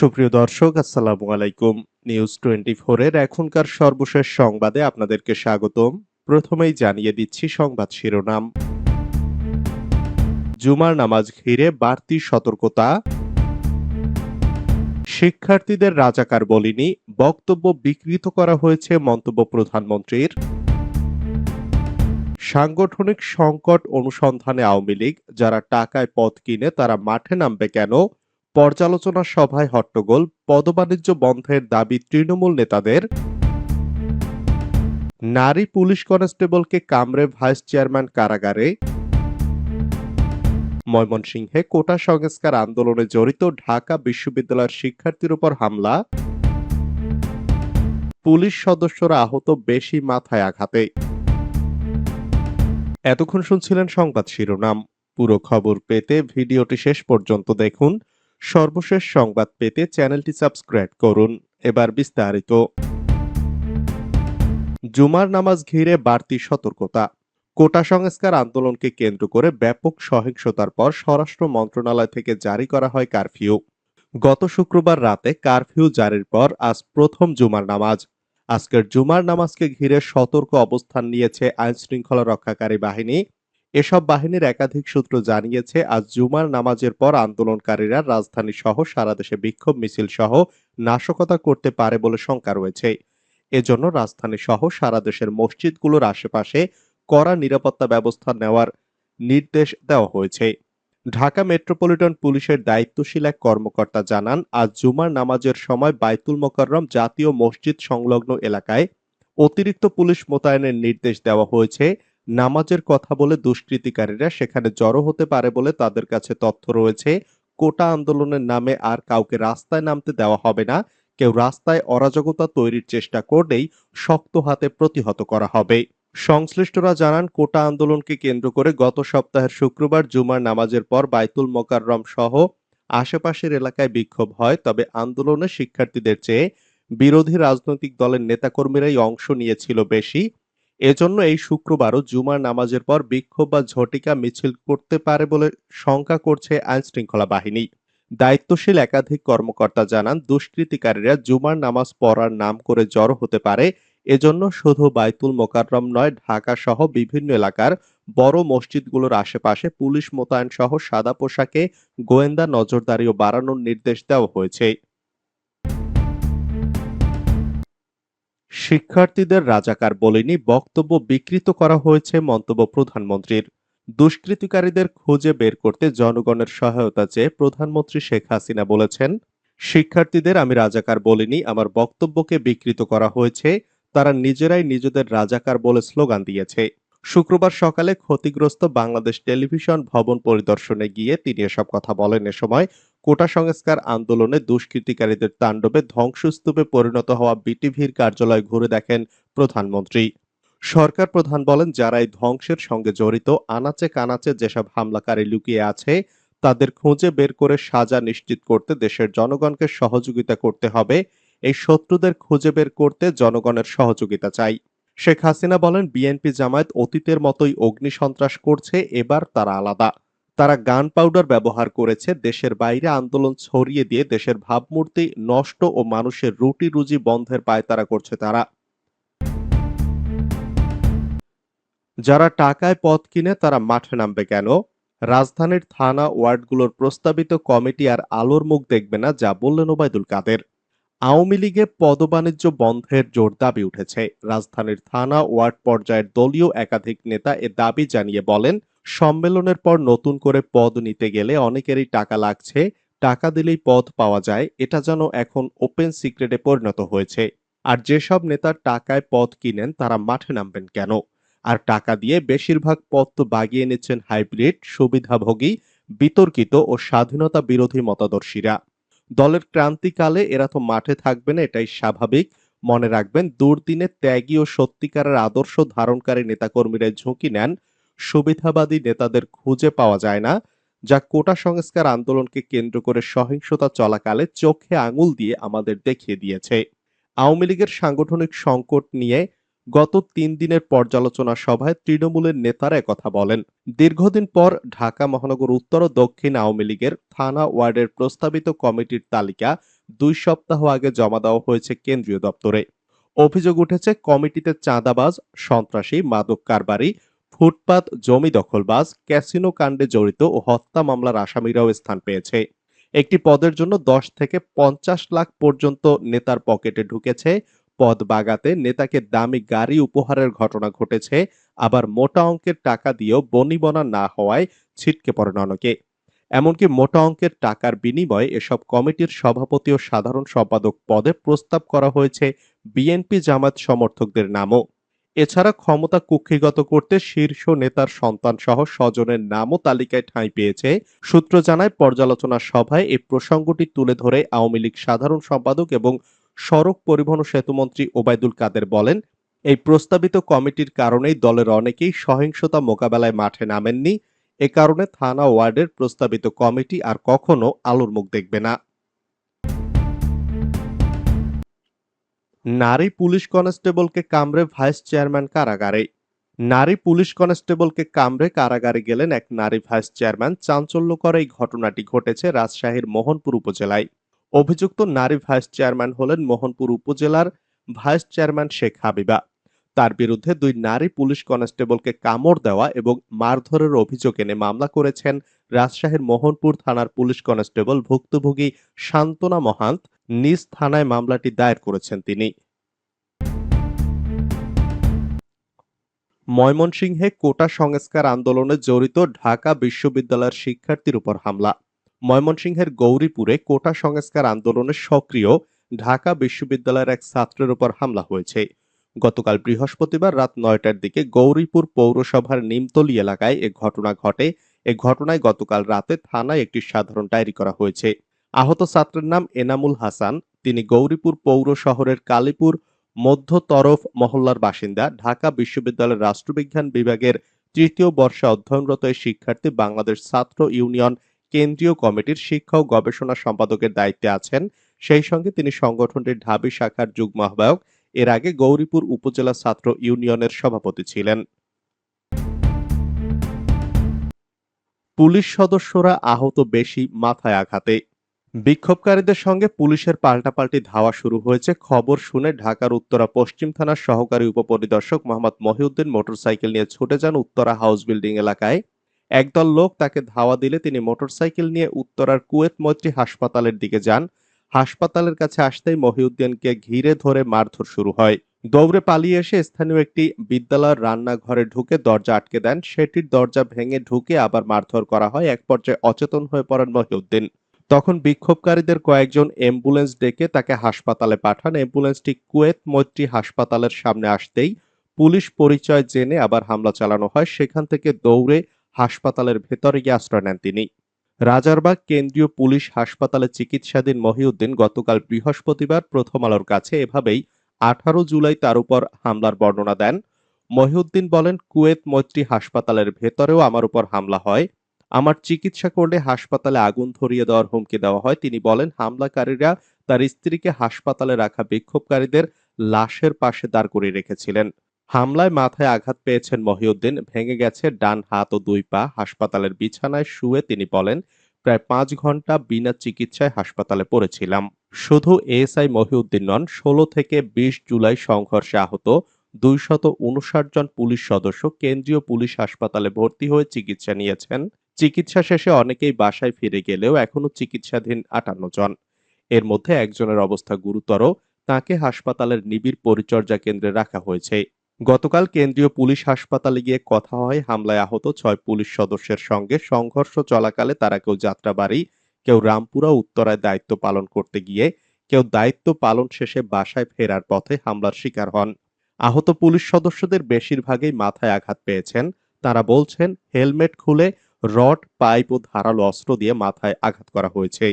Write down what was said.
সুপ্রিয় দর্শক, আসসালামু আলাইকুম। নিউজ টোয়েন্টি এর এখনকার সর্বশেষ সংবাদে আপনাদেরকে স্বাগতম। প্রথমেই জানিয়ে দিচ্ছি সংবাদ শিরোনাম। জুমার নামাজ ঘিরে বাড়তি সতর্কতা। শিক্ষার্থীদের রাজাকার বলিনি, বক্তব্য বিকৃত করা হয়েছে মন্তব্য প্রধানমন্ত্রীর। সাংগঠনিক সংকট অনুসন্ধানে আওয়ামী লীগ, যারা টাকায় পথ কিনে তারা মাঠে নামবে কেন? পর্যালোচনা সভায় হট্টগোল পদবাণিজ্য বন্ধের দাবি তৃণমূল নেতাদের। নারী পুলিশ কনস্টেবলকে কামড়ে ভাইস চেয়ারম্যান কারাগারে। ময়মনসিংহে কোটা সংস্কার আন্দোলনে জড়িত ঢাকা বিশ্ববিদ্যালয়ের শিক্ষার্থীর উপর হামলা। পুলিশ সদস্যরা আহত বেশি মাথায় আঘাতে। এতক্ষণ শুনছিলেন সংবাদ শিরোনাম। পুরো খবর পেতে ভিডিওটি শেষ পর্যন্ত দেখুন। সর্বশেষ সংবাদ পেতে চ্যানেলটি সাবস্ক্রাইব করুন। এবার বিস্তারিত। জুমার নামাজ ঘিরে বাড়তি সতর্কতা। কোটা সংস্কার আন্দোলনকে কেন্দ্র করে ব্যাপক সহিংসতার পর স্বরাষ্ট্র মন্ত্রণালয় থেকে জারি করা হয় কারফিউ। গত শুক্রবার রাতে কারফিউ জারির পর আজ প্রথম জুমার নামাজ। আজকের জুমার নামাজকে ঘিরে সতর্ক অবস্থান নিয়েছে আইন শৃঙ্খলা রক্ষাকারী বাহিনী। এসব বাহিনীর একাধিক সূত্র জানিয়েছে, আজ জুমার নামাজের পর আন্দোলনকারীরা রাজধানী সহ সারা দেশে বিক্ষোভ মিছিল সহ নাশকতা করতে পারে বলে শঙ্কা রয়েছে। এজন্য রাজধানী সহ সারা দেশের মসজিদগুলোর আশেপাশে কড়া নিরাপত্তা ব্যবস্থা নেওয়ার নির্দেশ দেওয়া হয়েছে। ঢাকা মেট্রোপলিটন পুলিশের দায়িত্বশীল এক কর্মকর্তা জানান, আজ জুমার নামাজের সময় বাইতুল মোকাররম জাতীয় মসজিদ সংলগ্ন এলাকায় অতিরিক্ত পুলিশ মোতায়েনের নির্দেশ দেওয়া হয়েছে। নামাজের কথা বলে দুষ্কৃতিকারীরা সেখানে জড়ো হতে পারে বলে তাদের কাছে তথ্য রয়েছে। কোটা আন্দোলনের নামে আর কাউকে রাস্তায় নামতে দেওয়া হবে না। কেউ রাস্তায় অরাজকতা তৈরির চেষ্টা করলেই শক্ত হাতে প্রতিহত করা হবে। সংশ্লিষ্টরা জানান, কোটা আন্দোলনকে কেন্দ্র করে গত সপ্তাহের শুক্রবার জুমার নামাজের পর বাইতুল মোকাররম সহ আশেপাশের এলাকায় বিক্ষোভ হয়। তবে আন্দোলনে শিক্ষার্থীদের চেয়ে বিরোধী রাজনৈতিক দলের নেতাকর্মীরাই অংশ নিয়েছিল বেশি। এজন্য এই শুক্রবারও জুমার নামাজের পর বিক্ষোভ বা ঝটিকা মিছিল করতে পারে বলে শঙ্কা করছে আইন শৃঙ্খলা বাহিনী। দায়িত্বশীল একাধিক কর্মকর্তা জানান, দুষ্কৃতিকারীরা জুমার নামাজ পড়ার নাম করে জড়ো হতে পারে। এজন্য শুধু বাইতুল মোকাররম নয়, ঢাকা সহ বিভিন্ন এলাকার বড় মসজিদগুলোর আশেপাশে পুলিশ মোতায়েন সহ সাদা পোশাকে গোয়েন্দা নজরদারিও বাড়ানোর নির্দেশ দেওয়া হয়েছে। শিক্ষার্থীদের রাজাকার বলেনি বক্তব্য বিকৃত করা হয়েছে মন্তব্য প্রধানমন্ত্রীর। দুষ্কৃতিকারীদের খুঁজে বের করতে জনগণের সহায়তা চেয়ে প্রধানমন্ত্রী শেখ হাসিনা বলেছেন, শিক্ষার্থীদের আমি রাজাকার বলিনি, আমার বক্তব্যকে বিকৃত করা হয়েছে, তারা নিজেরাই নিজেদের রাজাকার বলে স্লোগান দিয়েছে। শুক্রবার সকালে ক্ষতিগ্রস্ত বাংলাদেশ টেলিভিশন ভবন পরিদর্শনে গিয়ে তিনি এসব কথা বলেন। এ সময় কোটা সংস্কার আন্দোলনে দুষ্কৃতিকারীদের তাণ্ডবে ধ্বংসস্তূপে পরিণত হওয়া বিটিভির কার্যালয় ঘুরে দেখেন প্রধানমন্ত্রী। সরকার প্রধান বলেন, যারা এই ধ্বংসের সঙ্গে জড়িত, আনাচে কানাচে যেসব হামলাকারী লুকিয়ে আছে, তাদের খুঁজে বের করে সাজা নিশ্চিত করতে দেশের জনগণকে সহযোগিতা করতে হবে। এই শত্রুদের খুঁজে বের করতে জনগণের সহযোগিতা চাই। শেখ হাসিনা বলেন, বিএনপি জামায়াত অতীতের মতোই অগ্নি সন্ত্রাস করছে, এবার তারা আলাদা। তারা গান পাউডার ব্যবহার করেছে, দেশের বাইরে আন্দোলন ছড়িয়ে দিয়ে দেশের ভাবমূর্তি নষ্ট ও মানুষের রুটি রুজি বন্ধের পায়তারা করছে তারা। যারা টাকায় পথ কিনে তারা মাঠে নামবে কেন? রাজধানীর থানা ওয়ার্ডগুলোর প্রস্তাবিত কমিটি আর আলোর মুখ দেখবে না, যা বললেন ওবায়দুল কাদের। আওয়ামী লীগে পদবাণিজ্য বন্ধের জোর দাবি উঠেছে। রাজধানীর থানা ওয়ার্ড পর্যায়ের দলীয় একাধিক নেতা এ দাবি জানিয়ে বলেন, সম্মেলনের পর নতুন করে পদ নিতে গেলে অনেকেরই টাকা লাগছে, টাকা দিলেই পদ পাওয়া যায়, এটা যেন এখন ওপেন সিক্রেটে পরিণত হয়েছে। আর যেসব নেতার টাকায় পদ কিনেন, তারা মাঠে নামবেন কেন? আর টাকা দিয়ে বেশিরভাগ পদ তো বাগিয়ে নিচ্ছেন হাইব্রিড, সুবিধাভোগী, বিতর্কিত ও স্বাধীনতা বিরোধী মতাদর্শীরা। দলের ক্রান্তিকালে এরা তো মাঠে থাকবে না, এটাই স্বাভাবিক। মনে রাখবেন, দুর্দিনে ত্যাগী ও সত্যিকারের আদর্শ ধারণকারী নেতাকর্মীরা ঝুঁকি নেন। সুবিধাবাদী নেতাদের খুঁজে পাওয়া যায় না, যা কোটা সংস্কার আন্দোলনকে কেন্দ্র করে সহিংসতা চলাকালে চোখে আঙুল দিয়ে আমাদের দেখিয়ে দিয়েছে। আওয়ামী লীগের সাংগঠনিক সংকট নিয়ে গত তিন দিনের পর্যালোচনা সভায় তৃণমূলের নেতারা কথা বলেন। দীর্ঘদিন পর ঢাকা, মহানগর, উত্তর ও দক্ষিণ আওয়ামী লীগের থানা ওয়ার্ডের প্রস্তাবিত কমিটির তালিকা দুই সপ্তাহ আগে জমা দেওয়া হয়েছে কেন্দ্রীয় দপ্তরে। অভিযোগ উঠেছে, কমিটিতে চাঁদাবাজ, সন্ত্রাসী, মাদক কারবারি, ফুটপাত, জমি দখলবাজ, ক্যাসিনো কাণ্ডে জড়িত ও হত্যা মামলার আসামিরাও স্থান পেয়েছে। একটি পদের জন্য দশ থেকে পঞ্চাশ লাখ পর্যন্ত নেতার পকেটে ঢুকেছে পদ বাগাতে নেতাকে দামি গাড়ি উপহারের ঘটনা ঘটেছে, আবার মোটা অঙ্কের টাকা দিয়েও বনিবনা না হওয়ায় ছিটকে পড়েন অনেকে এমনকি মোটা অঙ্কের টাকার বিনিময়ে এসব কমিটির সভাপতি ও সাধারণ সম্পাদক পদে প্রস্তাব করা হয়েছে বিএনপি জামাত সমর্থকদের নামও। এছাড়া ক্ষমতা কুক্ষিগত করতে শীর্ষ নেতার সন্তান সহ স্বজনের নামও তালিকায় ঠাঁই পেয়েছে। সূত্র জানায়, পর্যালোচনা সভায় এই প্রসঙ্গটি তুলে ধরে আওয়ামী লীগ সাধারণ সম্পাদক এবং সড়ক পরিবহন সেতুমন্ত্রী ওবায়দুল কাদের বলেন, এই প্রস্তাবিত কমিটির কারণেই দলের অনেকেই সহিংসতা মোকাবেলায় মাঠে নামেননি। এ কারণে থানা ওয়ার্ডের প্রস্তাবিত কমিটি আর কখনো আলোর মুখ দেখবে না। নারী পুলিশ কনস্টেবলকে কামড়ে ভাইস চেয়ারম্যান কারাগারে। নারী পুলিশ কনস্টেবলকে কামড়ে কারাগারে গেলেন এক নারী ভাইস চেয়ারম্যান। চাঞ্চল্যকর এই ঘটনাটি ঘটেছে রাজশাহীর মোহনপুর উপজেলায়। অভিযুক্ত নারী ভাইস চেয়ারম্যান হলেন মোহনপুর উপজেলার ভাইস চেয়ারম্যান শেখ হাবিবা। তার বিরুদ্ধে দুই নারী পুলিশ কনস্টেবলকে কামড় দেওয়া এবং মারধরের অভিযোগ এনে মামলা করেছেন রাজশাহীর মোহনপুর থানার পুলিশ কনস্টেবল ভুক্তভোগী শান্তনা মহান্ত। নিজ থানায় মামলাটি দায়ের করেছেন তিনি। ময়মনসিংহে কোটা সংস্কার আন্দোলনে জড়িত ঢাকা বিশ্ববিদ্যালয়ের শিক্ষার্থীর উপর হামলা। ময়মনসিংহের গৌরীপুরে কোটা সংস্কার আন্দোলনে সক্রিয় ঢাকা বিশ্ববিদ্যালয়ের এক ছাত্রের উপর হামলা হয়েছে। গতকাল বৃহস্পতিবার রাত নয়টার দিকে গৌরীপুর পৌরসভার নিমতলি এলাকায় এ ঘটনা ঘটে। এ ঘটনায় গতকাল রাতে থানায় একটি সাধারণ ডায়েরি করা হয়েছে। আহত ছাত্রের নাম এনামুল হাসান। তিনি গৌরীপুর পৌর শহরের কালীপুর মধ্য তরফ মহল্লার বাসিন্দা। ঢাকা বিশ্ববিদ্যালয়ের রাষ্ট্রবিজ্ঞান বিভাগের তৃতীয় বর্ষে অধ্যয়নরত এই শিক্ষার্থী বাংলাদেশ ছাত্র ইউনিয়ন কেন্দ্রীয় কমিটির শিক্ষা ও গবেষণা সম্পাদকের দায়িত্বে আছেন। সেই সঙ্গে তিনি সংগঠনটির ঢাবি শাখার যুগ্ম আহ্বায়ক। এর আগে গৌরীপুর উপজেলা ছাত্র ইউনিয়নের সভাপতি ছিলেন। পুলিশ সদস্যরা আহত বেশি মাথায় আঘাতে। বিক্ষোভকারীদের সঙ্গে পুলিশের পাল্টাপাল্টি ধাওয়া শুরু হয়েছে। খবর শুনে ঢাকার উত্তরা পশ্চিম থানার সহকারী উপপরিদর্শক মোহাম্মদ মহিউদ্দিন মোটরসাইকেল নিয়ে ছুটে যান উত্তরা হাউস বিল্ডিং এলাকায়। একদল লোক তাকে ধাওয়া দিলে তিনি মোটরসাইকেল নিয়ে উত্তরার কুয়েত মৈত্রী হাসপাতালের দিকে যান। হাসপাতালের কাছে আসতেই মহিউদ্দিনকে ঘিরে ধরে মারধর শুরু হয়। দৌড়ে পালিয়ে এসে স্থানীয় একটি বিদ্যালয়ের রান্নাঘরে ঢুকে দরজা আটকে দেন। সেটির দরজা ভেঙে ঢুকে আবার মারধর করা হয়। এক পর্যায়ে অচেতন হয়ে পড়েন মহিউদ্দিন। তখন বিক্ষোভকারীদের কয়েকজন অ্যাম্বুলেন্স ডেকে তাকে হাসপাতালে পাঠান। অ্যাম্বুলেন্সটি কুয়েত মৈত্রী হাসপাতালের সামনে আসতেই পুলিশ পরিচয় জেনে আবার হামলা চালানো হয়। সেখান থেকে দৌড়ে হাসপাতালের ভেতরে গিয়ে আশ্রয় নেন তিনি। রাজারবাগ কেন্দ্রীয় পুলিশ হাসপাতালে চিকিৎসাধীন মহিউদ্দিন গতকাল বৃহস্পতিবার প্রথম আলোর কাছে এভাবেই আঠারো জুলাই তার উপর হামলার বর্ণনা দেন। মহিউদ্দিন বলেন, কুয়েত মৈত্রী হাসপাতালের ভেতরেও আমার উপর হামলা হয়। আমার চিকিৎসা করলে হাসপাতালে আগুন ধরিয়ে দেওয়ার হুমকি দেওয়া হয়। তিনি বলেন, হামলাকারীরা তার স্ত্রীকে হাসপাতালে রাখা বিক্ষোভকারীদের লাশের পাশে দাঁড় করিয়ে রেখেছিলেন। হামলায় মাথায় আঘাত পেয়েছেন মহিউদ্দিন। ভেঙে গেছে ডান হাত ও দুই পা। হাসপাতালের বিছানায় শুয়ে তিনি বলেন, প্রায় পাঁচ ঘণ্টা বিনা চিকিৎসায় হাসপাতালে পড়েছিলাম। শুধু এএসআই মহিউদ্দিন নন, ষোলো থেকে বিশ জুলাই সংঘর্ষে আহত দুইশত উনষাট জন পুলিশ সদস্য কেন্দ্রীয় পুলিশ হাসপাতালে ভর্তি হয়ে চিকিৎসা নিয়েছেন। চিকিৎসা শেষে অনেকেই বাসায় ফিরে গেলেও এখনও চিকিৎসাধীন আটান্ন জন। এর মধ্যে একজনের অবস্থা গুরুতর। তাকে হাসপাতালের নিবিড় পরিচর্যা কেন্দ্রে রাখা হয়েছে। গতকাল কেন্দ্রীয় পুলিশ হাসপাতালে গিয়ে কথা হয়। হামলায় আহত ছয় পুলিশ সদস্যের সঙ্গে। সংঘর্ষ চলাকালে তারা কেউ যাত্রাবাড়ি, কেউ রামপুরা উত্তরায় দায়িত্ব পালন করতে গিয়ে, কেউ দায়িত্ব পালন শেষে বাসায় ফেরার পথে হামলার শিকার হন। আহত পুলিশ সদস্যদের বেশিরভাগই মাথায় আঘাত পেয়েছেন। তারা বলছেন, হেলমেট খুলে রড, পাইপ ও ধারালো অস্ত্র দিয়ে মাথায় আঘাত করা হয়েছে।